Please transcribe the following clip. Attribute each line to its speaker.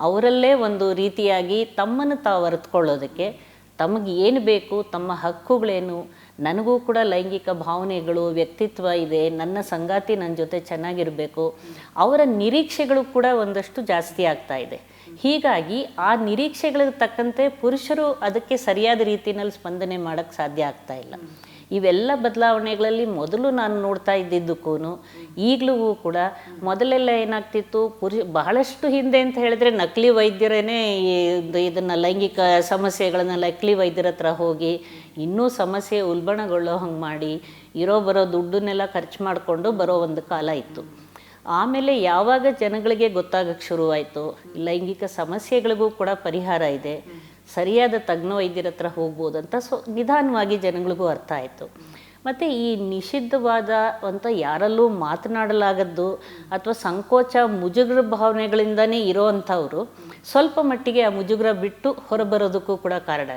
Speaker 1: ಅವರಲ್ಲೇ ಒಂದು ರೀತಿಯಾಗಿ ತಮ್ಮನ್ನು ತಾವು ಅರಿತುಕೊಳ್ಳೋದಕ್ಕೆ ತಮಗೆ ಏನು ಬೇಕು, ತಮ್ಮ ಹಕ್ಕುಗಳೇನು, ನನಗೂ ಕೂಡ ಲೈಂಗಿಕ ಭಾವನೆಗಳು, ವ್ಯಕ್ತಿತ್ವ ಇದೆ, ನನ್ನ ಸಂಗಾತಿ ನನ್ನ ಜೊತೆ ಚೆನ್ನಾಗಿರಬೇಕು, ಅವರ ನಿರೀಕ್ಷೆಗಳು ಕೂಡ ಒಂದಷ್ಟು ಜಾಸ್ತಿ ಆಗ್ತಾ ಇದೆ. ಹೀಗಾಗಿ ಆ ನಿರೀಕ್ಷೆಗಳಿಗೆ ತಕ್ಕಂತೆ ಪುರುಷರು ಅದಕ್ಕೆ ಸರಿಯಾದ ರೀತಿಯಲ್ಲಿ ಸ್ಪಂದನೆ ಮಾಡೋಕ್ಕೆ ಸಾಧ್ಯ ಆಗ್ತಾ ಇಲ್ಲ. ಇವೆಲ್ಲ ಬದಲಾವಣೆಗಳಲ್ಲಿ ಮೊದಲು ನಾನು ನೋಡ್ತಾ ಇದ್ದಿದ್ದಕ್ಕೂ ಈಗಲೂ ಕೂಡ ಮೊದಲೆಲ್ಲ ಏನಾಗ್ತಿತ್ತು ಪುರುಷ ಬಹಳಷ್ಟು ಹಿಂದೆ ಅಂತ ಹೇಳಿದ್ರೆ ನಕಲಿ ವೈದ್ಯರೇನೇ ಇದನ್ನು ಲೈಂಗಿಕ ಸಮಸ್ಯೆಗಳನ್ನ ನಕಲಿ ವೈದ್ಯರ ಹತ್ರ ಹೋಗಿ ಇನ್ನೂ ಸಮಸ್ಯೆ ಉಲ್ಬಣಗೊಳ್ಳೋ ಹಂಗೆ ಮಾಡಿ ಇರೋ ಬರೋ ದುಡ್ಡನ್ನೆಲ್ಲ ಖರ್ಚು ಮಾಡಿಕೊಂಡು ಬರೋ ಒಂದು ಕಾಲ ಇತ್ತು. ಆಮೇಲೆ ಯಾವಾಗ ಜನಗಳಿಗೆ ಗೊತ್ತಾಗಕ್ಕೆ ಶುರುವಾಯಿತು, ಲೈಂಗಿಕ ಸಮಸ್ಯೆಗಳಿಗೂ ಕೂಡ ಪರಿಹಾರ ಇದೆ. ಸರಿಯಾದ ತಜ್ಞ ವೈದ್ಯರ ಹತ್ರ ಹೋಗ್ಬೋದಂತ ಸೊ ನಿಧಾನವಾಗಿ ಜನಗಳಿಗೂ ಅರ್ಥ ಆಯಿತು. ಮತ್ತು ಈ ನಿಷಿದ್ಧವಾದ ಅಂತ ಯಾರಲ್ಲೂ ಮಾತನಾಡಲಾಗದ್ದು ಅಥವಾ ಸಂಕೋಚ ಮುಜುಗರ ಭಾವನೆಗಳಿಂದನೇ ಇರೋ ಅಂಥವ್ರು ಸ್ವಲ್ಪ ಮಟ್ಟಿಗೆ ಆ ಮುಜುಗರ ಬಿಟ್ಟು ಹೊರಬರೋದಕ್ಕೂ ಕೂಡ ಕಾರಣ